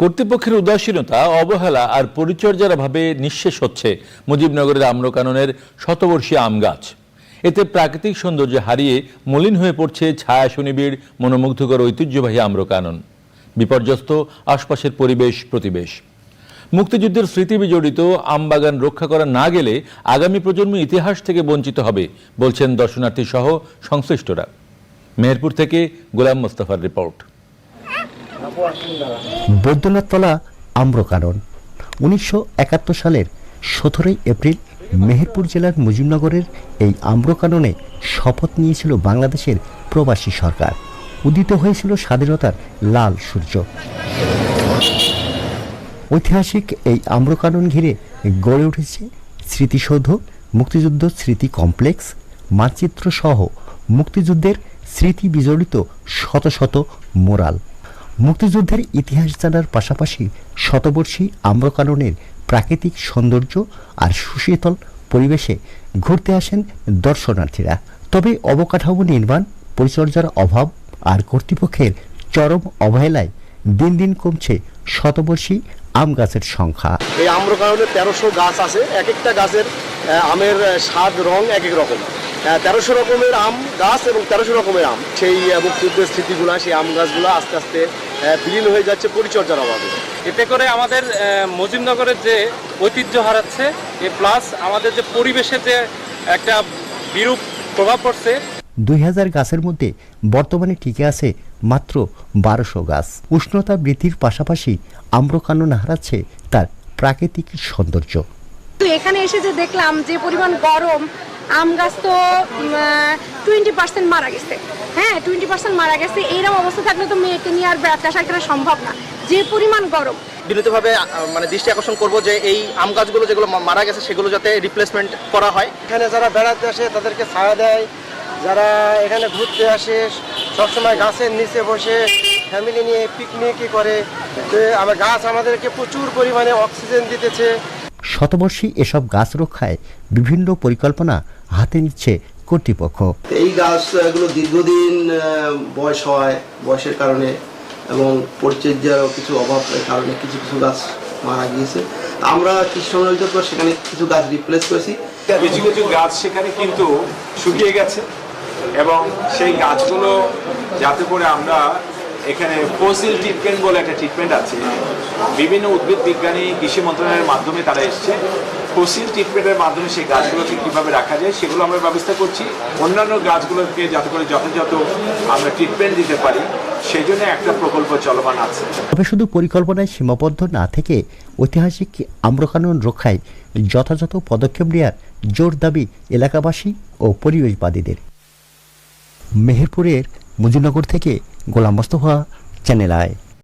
কর্তৃপক্ষের উদাসীনতা, অবহেলা আর পরিচর্যার অভাবে নিঃশেষ হচ্ছে মুজিবনগরের আম্রকাননের শতবর্ষী আম গাছ। এতে প্রাকৃতিক সৌন্দর্য হারিয়ে মলিন হয়ে পড়ছে ছায়া সুনিবিড় মনোমুগ্ধকর ঐতিহ্যবাহী আম্রকানন। বিপর্যস্ত আশপাশের পরিবেশ প্রতিবেশ। মুক্তিযুদ্ধের স্মৃতি বিজড়িত আমবাগান রক্ষা করা না গেলে আগামী প্রজন্ম ইতিহাস থেকে বঞ্চিত হবে, বলছেন দর্শনার্থী সহ সংশ্লিষ্টরা। মেহেরপুর থেকে গোলাম মোস্তফার রিপোর্ট। বৈদ্যনাথতলা আম্রকানন, উনিশশো একাত্তর সালের সতেরোই এপ্রিল মেহেরপুর জেলার মুজিবনগরের এই আম্রকাননে শপথ নিয়েছিল বাংলাদেশের প্রবাসী সরকার। উদিত হয়েছিল স্বাধীনতার লাল সূর্য। ঐতিহাসিক এই আম্রকানন ঘিরে গড়ে উঠেছে স্মৃতিসৌধ, মুক্তিযুদ্ধ স্মৃতি কমপ্লেক্স মানচিত্র সহ মুক্তিযুদ্ধের স্মৃতি বিজড়িত শত শত মোরাল। মুক্তিযুদ্ধের ইতিহাস জানার পাশাপাশি শতবর্ষী আম্রকাননের প্রাকৃতিক সৌন্দর্য আর সুশীতল পরিবেশে ঘুরতে আসেন দর্শনার্থীরা। তবে অবকাঠামো নির্মাণ, পরিচর্যার অভাব আর কর্তৃপক্ষের চরম অবহেলায় দিন দিন কমছে শতবর্ষী আম গাছের সংখ্যা। এই আম্রকাননে তেরোশো গাছ আছে, এক একটা গাছের আমের স্বাদ, রং এক এক রকম। তেরোশো রকমের আম গাছ এবং তেরোশো রকমের আম। সেই মুক্তিযুদ্ধের স্মৃতিগুলা সেই আম গাছগুলো আস্তে আস্তে বিলীন হয়ে যাচ্ছে পরিচর্যার অভাবে। এতে করে আমাদের আহ, মুজিবনগরের যে ঐতিহ্য হারাচ্ছে এ প্লাস আমাদের যে পরিবেশে যে একটা বিরূপ প্রভাব পড়ছে দুই হাজার গাছের মধ্যে বর্তমানে টিকে আছে মাত্র বারোশো গাছ। উষ্ণতা বৃদ্ধির পাশাপাশি আম্রকানন হারাচ্ছে তার প্রাকৃতিক সৌন্দর্য। তো এখানে এসে যে দেখলাম যে পরিমাণ গরম আম গাছ তো টোয়েন্টি পার্সেন্ট মারা গেছে। হ্যাঁ টোয়েন্টি পার্সেন্ট মারা গেছে। এইরকম অবস্থা থাকলে তো মেয়েকে নিয়ে আর ব্যবসা করা সম্ভব না? যে পরিমাণ গরম। বিনীতভাবে মানে দৃষ্টি আকর্ষণ করব যে এই আম গাছগুলো যেগুলো মারা গেছে সেগুলো যাতে রিপ্লেসমেন্ট করা হয়। এখানে যারা বেড়াতে আসে তাদেরকে ছায়া দেয়। যারা এখানে ঘুরতে আসে সবসময় গাছের নিচে বসে ফ্যামিলি নিয়ে পিকনিকই করে। তো আমার গাছ আমাদেরকে প্রচুর পরিমাণে অক্সিজেন দিতেছে। শতবর্ষী এসব গাছ রক্ষায় বিভিন্ন পরিকল্পনা হাতে নিচ্ছে কর্তৃপক্ষ। এই গাছগুলো দীর্ঘদিন বয়স হয় বয়সের কারণে এবং পরিচর্যারও কিছু অভাবের কারণে কিছু কিছু গাছ মারা গিয়েছে। আমরা কৃষ্ণ পর সেখানে কিছু গাছ রিপ্লেস করেছি। কিছু কিছু গাছ সেখানে কিন্তু শুকিয়ে গেছে এবং সেই গাছগুলো যাতে করে আমরা এখানে ফসিল ট্রিটমেন্ট বলে একটা ট্রিটমেন্ট আছে। বিভিন্ন উদ্ভিদ বিজ্ঞানী, কৃষি মন্ত্রণালয়ের মাধ্যমে তারা এসছে। ফসিল ট্রিটমেন্টের মাধ্যমে সেই গাছগুলোকে কীভাবে রাখা যায়, সেগুলো আমরা ব্যবস্থা করছি। অন্যান্য গাছগুলোকে যাতে করে যথাযথ আমরা ট্রিটমেন্ট দিতে পারি, সেই জন্য একটা প্রকল্প চলমান আছে। তবে শুধু পরিকল্পনায় সীমাবদ্ধ না থেকে ঐতিহাসিক আম্রকানন রক্ষায় যথাযথ পদক্ষেপ নেওয়ার জোর দাবি এলাকাবাসী ও পরিবেশবাদীদের। মেহেরপুরের মুজিবনগর থেকে গোলাম মোস্তফা চ্যানেল আয়।